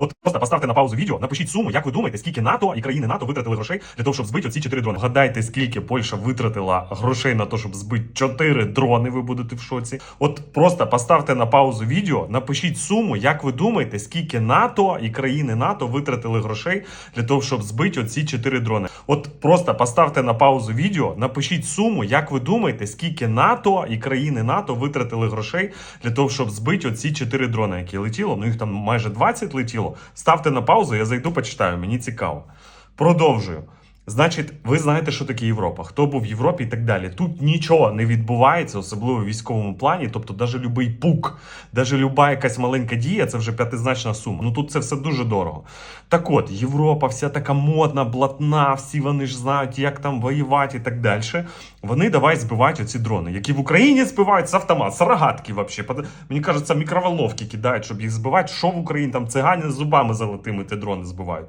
От просто поставте на паузу відео, напишіть суму, як ви думаєте, скільки НАТО і країни НАТО витратили грошей для того, щоб збити оці чотири дрони. Гадайте, скільки Польща витратила грошей на те, щоб збити чотири дрони. Ви будете в шоці. От просто поставте на паузу відео, напишіть суму, як ви думаєте, скільки НАТО і країни НАТО витратили грошей для того, щоб збити оці чотири дрони. От просто поставте на паузу відео, напишіть суму, як ви думаєте, скільки НАТО і країни НАТО витратили грошей для того, щоб збити оці чотири дрони, які летіло. Ну їх там майже 20 летіло. Ставте на паузу, я зайду, почитаю. Мені цікаво. Продовжую. Значить, ви знаєте, що таке Європа, хто був в Європі і так далі. Тут нічого не відбувається, особливо в військовому плані. Тобто, навіть любий пук, навіть люба якась маленька дія, це вже п'ятизначна сума. Ну тут це все дуже дорого. Так от, Європа, вся така модна, блатна, всі вони ж знають, як там воювати і так далі. Вони давай збивають оці дрони, які в Україні збивають з автомат, вообще. Под- Мені кажеться, мікроволновки кидають, щоб їх збивати. Що в Україні там цигані з зубами золотими ті дрони збивають.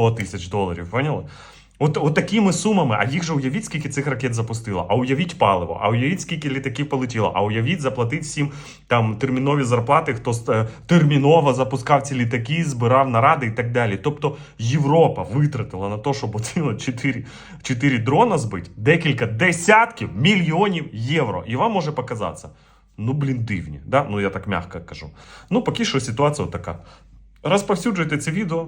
тисяч доларів, поняли? От, от такими сумами, а їх же уявіть, скільки цих ракет запустило, а уявіть паливо, а уявіть, скільки літаків полетіло, а уявіть, заплатить всім там термінові зарплати, хто е, терміново запускав ці літаки, збирав наради і так далі. Тобто Європа витратила на те, щоб оціло 4, 4 дрона збити, декілька десятків мільйонів євро. І вам може показатися. Ну, блін, дивні. Да? Ну, я так м'яко кажу. Ну, поки що ситуація така. Розповсюджуйте це відео.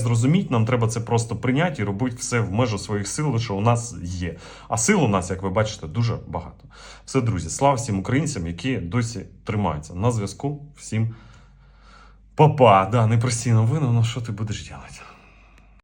зрозуміть. Нам треба це просто прийняти і робити все в межу своїх сил, що у нас є. А сил у нас, як ви бачите, дуже багато. Все, друзі, слава всім українцям, які досі тримаються. На зв'язку всім. Папа, да, непрості новини, ну що ти будеш робити?